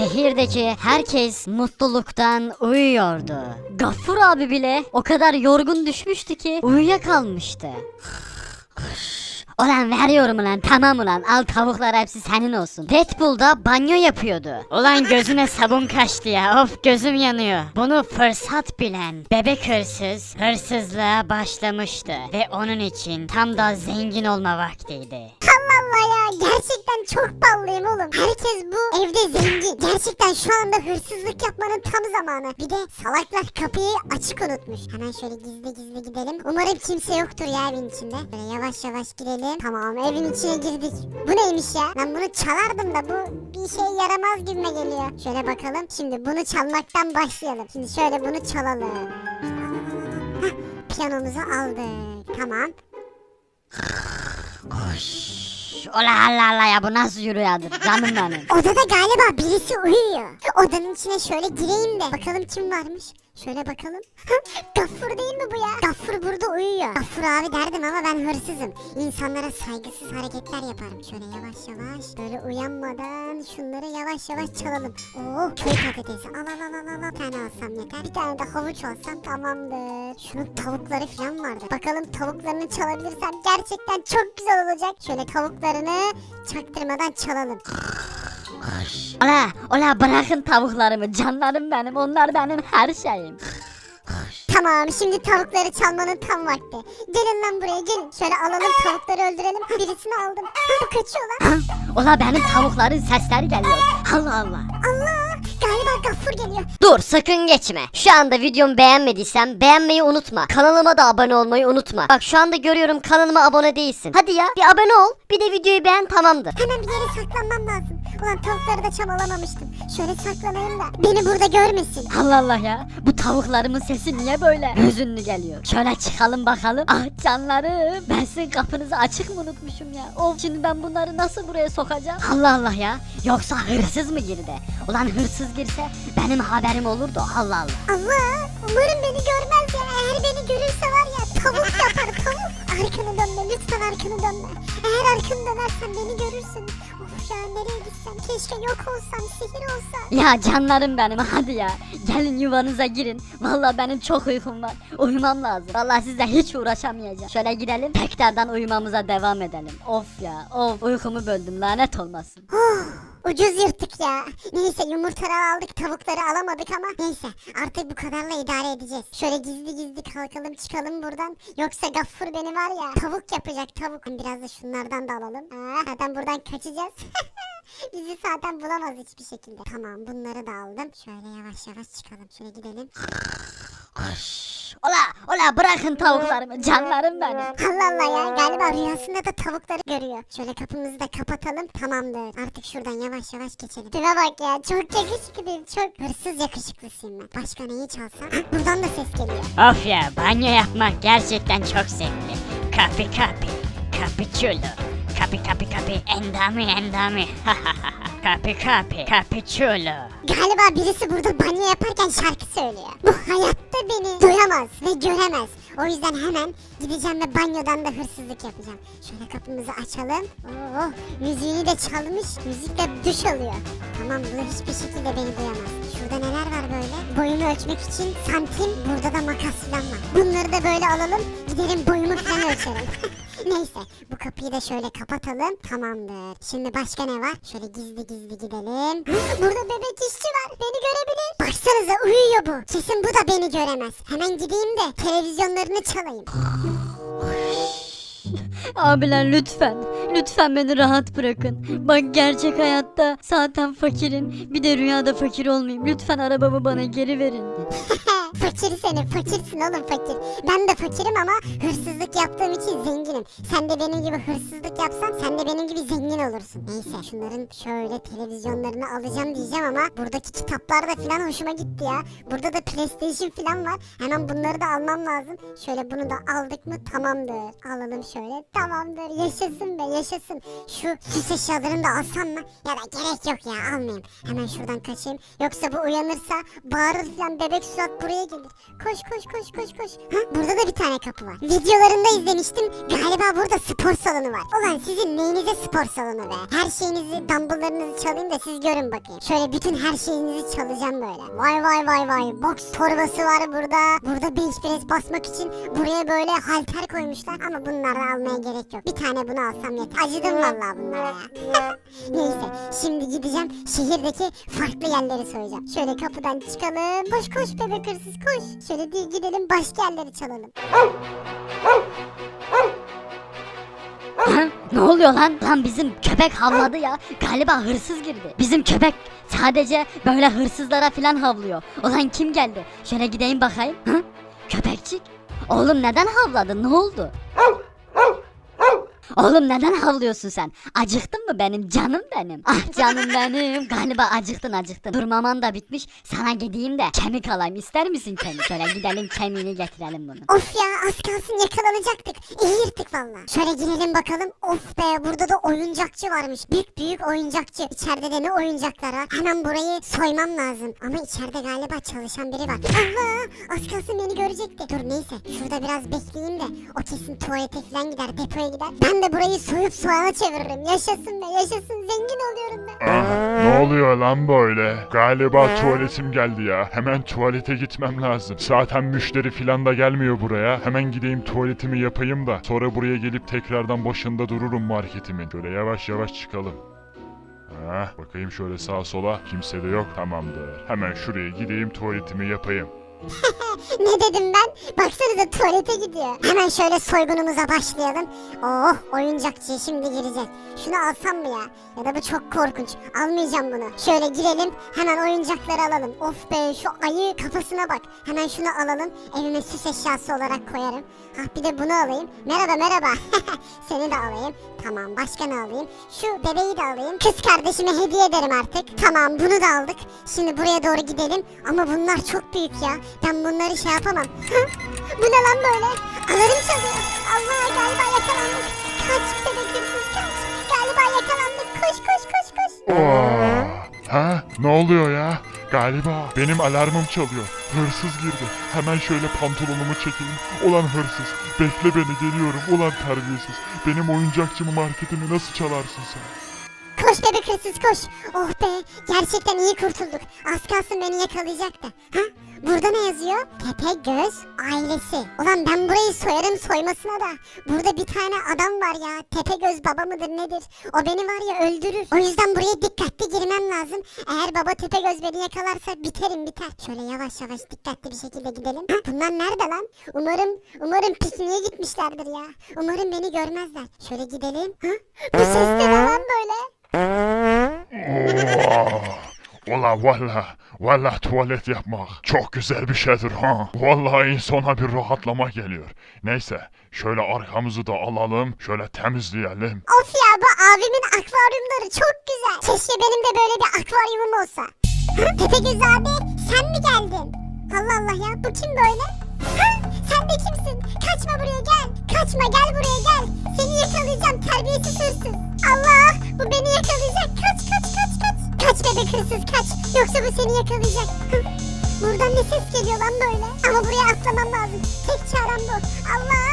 Şehirdeki herkes mutluluktan uyuyordu. Gaffur abi bile o kadar yorgun düşmüştü ki uyuyakalmıştı. Ulan veriyorum ulan tamam ulan al tavuklar hepsi senin olsun. Deadpool da banyo yapıyordu. Ulan gözüne sabun kaçtı ya of gözüm yanıyor. Bunu fırsat bilen bebek hırsız hırsızlığa başlamıştı. Ve onun için tam da zengin olma vaktiydi. Gerçekten çok ballıyım oğlum. Herkes bu evde zengin. Gerçekten şu anda hırsızlık yapmanın tam zamanı. Bir de salaklar kapıyı açık unutmuş. Hemen şöyle gizli gizli gidelim. Umarım kimse yoktur ya evin içinde. Böyle yavaş yavaş girelim. Tamam evin içine girdik. Bu neymiş ya? Ben bunu çalardım da bu bir şey yaramaz gibime geliyor. Şöyle bakalım. Şimdi bunu çalmaktan başlayalım. Şimdi şöyle bunu çalalım. Heh, piyanomuzu aldık. Tamam. Ola Allah Allah ya bu nasıl yürüyordur canım benim. Odada galiba birisi uyuyor. Odanın içine şöyle gireyim de bakalım kim varmış. Şöyle bakalım. Gaffur değil mi bu ya? Gaffur burada uyuyor. Gaffur abi derdim ama ben hırsızım. İnsanlara saygısız hareketler yaparım. Şöyle yavaş yavaş böyle uyanmadan şunları yavaş yavaş çalalım. Oo köy patatesi. Al al al al al. Bir tane alsam yeter. Bir tane de havuç alsam tamamdır. Şunun tavukları falan vardı. Bakalım tavuklarını çalabilirsem gerçekten çok güzel olacak. Şöyle tavuklarını çaktırmadan çalalım. Ola ola bırakın tavuklarımı canlarım benim onlar benim her şeyim. Tamam şimdi tavukları çalmanın tam vakti. Gelin lan buraya gelin. Şöyle alalım tavukları öldürelim. Birisini aldım. Bu kaçıyor lan. Ola benim tavukların sesleri geliyor. Allah Allah. Gaffur geliyor. Dur sakın geçme. Şu anda videomu beğenmediysen beğenmeyi unutma. Kanalıma da abone olmayı unutma. Bak şu anda görüyorum kanalıma abone değilsin. Hadi ya bir abone ol. Bir de videoyu beğen tamamdır. Hemen bir yere saklanmam lazım. Ulan tavukları da çalalamamıştım. Şöyle saklanayım da beni burada görmesin. Allah Allah ya. Bu tavuklarımın sesi niye böyle hüzünlü geliyor? Şöyle çıkalım bakalım. Ah canlarım. Ben sizin kapınızı açık mı unutmuşum ya? Of şimdi ben bunları nasıl buraya sokacağım? Allah Allah ya. Yoksa hırsız mı girdi? Ulan hırsız girse benim haberim olurdu. Allah Allah. Allah umarım beni görmez ya. Eğer beni görürse var ya tavuk yapar tavuk. Arkanı dönme lütfen arkanı dönme. Eğer arkanı dönersen beni görürsün. Of ya nereye gitsem keşke yok olsam sihir olsa. Ya canlarım benim hadi ya. Gelin yuvanıza girin. Vallahi benim çok uykum var. Uyumam lazım. Vallahi sizle hiç uğraşamayacağım. Şöyle gidelim tekrardan uyumamıza devam edelim. Of ya of uykumu böldüm lanet olmasın. Ucuz yırttık ya. Neyse yumurtaları aldık tavukları alamadık ama neyse artık bu kadarla idare edeceğiz. Şöyle gizli gizli kalkalım çıkalım buradan. Yoksa gaffur beni var ya tavuk yapacak tavuk. Biraz da şunlardan da alalım. Aa, zaten buradan kaçacağız. Bizi zaten bulamaz hiçbir şekilde. Tamam bunları da aldım. Şöyle yavaş yavaş çıkalım. Şöyle gidelim. Ola ola bırakın tavuklarımı canlarım benim. Allah Allah ya galiba rüyasında da tavukları görüyor. Şöyle kapımızı da kapatalım tamamdır. Artık şuradan yavaş yavaş geçelim. Tipe bak ya çok yakışıklıyım çok. Hırsız yakışıklısıyım ben. Başka neyi çalsam? Hah, Buradan da ses geliyor. Of ya banyo yapmak gerçekten çok zevkli. Kapi kapi. Cappuccino. Kapi kapi kapi. Endami endami. Kapi kapi. Cappuccino. Galiba birisi burada banyo yaparken şarkı söylüyor. Bu hayatta beni duyamaz ve göremez. O yüzden hemen gideceğim ve banyodan da hırsızlık yapacağım. Şöyle kapımızı açalım. Oo, müziğini de çalmış. Müzikle duş alıyor. Tamam bu hiçbir şekilde beni duyamaz. Şurada neler var böyle? Boyumu ölçmek için santim, burada da makas falan var. Bunları da böyle alalım. Gidelim boyumu falan ölçelim. Neyse bu kapıyı da şöyle kapatalım. Tamamdır. Şimdi başka ne var? Şöyle gizli gizli gidelim. Burada bebek işçi var. Beni görebilir. Baksanıza uyuyor bu. Kesin bu da beni göremez. Hemen gideyim de televizyonlarını çalayım. Abiler lütfen. Lütfen beni rahat bırakın. Bak gerçek hayatta zaten fakirim. Bir de rüyada fakir olmayayım. Lütfen arabamı bana geri verin. fakir seni fakirsin oğlum fakir. Ben de fakirim ama hırsızlık yaptığım için zenginim. Sen de benim gibi hırsızlık yapsan sen de benim gibi zengin olursun. Neyse şunların şöyle televizyonlarını alacağım diyeceğim ama buradaki kitaplar da falan hoşuma gitti ya. Burada da PlayStation falan var. Hemen bunları da almam lazım. Şöyle bunu da aldık mı tamamdır. Alalım şöyle tamamdır. Yaşasın be yaşasın. Şu süs eşyalarını da alsam mı? Ya da gerek yok ya almayayım. Hemen şuradan kaçayım. Yoksa bu uyanırsa bağırır falan bebek surat buraya buraya gelir. Koş koş koş koş koş. Ha, burada da bir tane kapı var. Videolarında izlemiştim. Galiba burada spor salonu var. Ulan sizin neyinize spor salonu be? Her şeyinizi, dumbbelllarınızı çalayım da siz görün bakayım. Şöyle bütün her şeyinizi çalacağım böyle. Vay vay vay vay. Boks torbası var burada. Burada bench press basmak için buraya böyle halter koymuşlar. Ama bunları almaya gerek yok. Bir tane bunu alsam yeter. Acıdım vallahi bunlara ya. Neyse şimdi gideceğim şehirdeki farklı yerleri soyacağım. Şöyle kapıdan çıkalım. Koş koş bebek hırsız koş. Şöyle değil gidelim başka yerleri çalalım. Ne oluyor lan? Lan bizim köpek havladı ya. Galiba hırsız girdi. Bizim köpek sadece böyle hırsızlara falan havlıyor. Ulan kim geldi? Şöyle gideyim bakayım. Ha? Köpekçik. Oğlum neden havladın? Ne oldu? Oğlum neden havlıyorsun sen? Acıktın mı benim canım benim? Ah canım benim. Galiba acıktın acıktın. Durmaman da bitmiş. Sana gideyim de kemik alayım. İster misin kemik? Şöyle gidelim kemiğini getirelim bunu. Of ya az kalsın yakalanacaktık. İyi yırttık valla. Şöyle girelim bakalım. Of be burada da oyuncakçı varmış. Büyük büyük oyuncakçı. İçeride de ne oyuncaklar var. Hemen burayı soymam lazım. Ama içeride galiba çalışan biri var. Allah az kalsın beni görecekti. Dur neyse şurada biraz bekleyeyim de. O kesin tuvalete falan gider depoya gider. Ben de burayı soyup soğana çeviririm. Yaşasın be yaşasın zengin oluyorum be. Aa, ne oluyor lan böyle? Galiba tuvaletim geldi ya. Hemen tuvalete gitmem lazım. Zaten müşteri filan da gelmiyor buraya. Hemen gideyim tuvaletimi yapayım da sonra buraya gelip tekrardan başında dururum marketimin. Şöyle yavaş yavaş çıkalım. Ha, bakayım şöyle sağa sola. Kimse de yok. Tamamdır. Hemen şuraya gideyim tuvaletimi yapayım. ne dedim ben? Baksanıza tuvalete gidiyor. Hemen şöyle soygunumuza başlayalım. Oh oyuncakçıya şimdi gireceğiz. Şunu alsam mı ya? Ya da bu çok korkunç. Almayacağım bunu. Şöyle girelim hemen oyuncakları alalım. Of be şu ayı kafasına bak. Hemen şunu alalım. Evime süs eşyası olarak koyarım. Hah bir de bunu alayım. Merhaba merhaba. Seni de alayım. Tamam başka ne alayım? Şu bebeği de alayım. Kız kardeşime hediye ederim artık. Tamam bunu da aldık. Şimdi buraya doğru gidelim. Ama bunlar çok büyük ya. Ben bunları şey yapamam. Bu ne lan böyle? Alarm çalıyor. Allah galiba yakalandık. Kaç bebek hırsız kaç. Galiba yakalandık. Koş koş koş koş. Oo. Ha? Ne oluyor ya? Galiba benim alarmım çalıyor. Hırsız girdi. Hemen şöyle pantolonumu çekeyim. Ulan hırsız. Bekle beni geliyorum. Ulan terbiyesiz. Benim oyuncakçımı marketimi nasıl çalarsın sen? Koş bebek hırsız koş. Oh be gerçekten iyi kurtulduk. Az kalsın beni yakalayacaktı. Ha? Burada ne yazıyor? Tepe Göz ailesi. Ulan ben burayı soyarım soymasına da. Burada bir tane adam var ya. Tepe Göz baba mıdır nedir? O beni var ya öldürür. O yüzden buraya dikkatli girmem lazım. Eğer baba Tepe Göz beni yakalarsa biterim biter. Şöyle yavaş yavaş dikkatli bir şekilde gidelim. Ha? Bunlar nerede lan? Umarım umarım pikniğe gitmişlerdir ya. Umarım beni görmezler. Şöyle gidelim. Ha? Bu ses de ne lan böyle? Oo. Ula valla, valla tuvalet yapmak çok güzel bir şeydir ha. Vallahi insana bir rahatlama geliyor. Neyse, şöyle arkamızı da alalım, şöyle temizleyelim. Of ya bu abimin akvaryumları çok güzel. Keşke benim de böyle bir akvaryumum olsa. Tepegöz abi sen mi geldin? Allah Allah ya bu kim böyle? Sen de kimsin? Kaçma buraya gel. Kaçma gel buraya gel. Seni yakalayacağım terbiyesiz hırsız. Allah bu beni yakalayacak. Kaç kaç bebek hırsız kaç. Yoksa bu seni yakalayacak. Buradan ne ses geliyor lan böyle? Ama buraya atlamam lazım. Tek çarem bu. Allah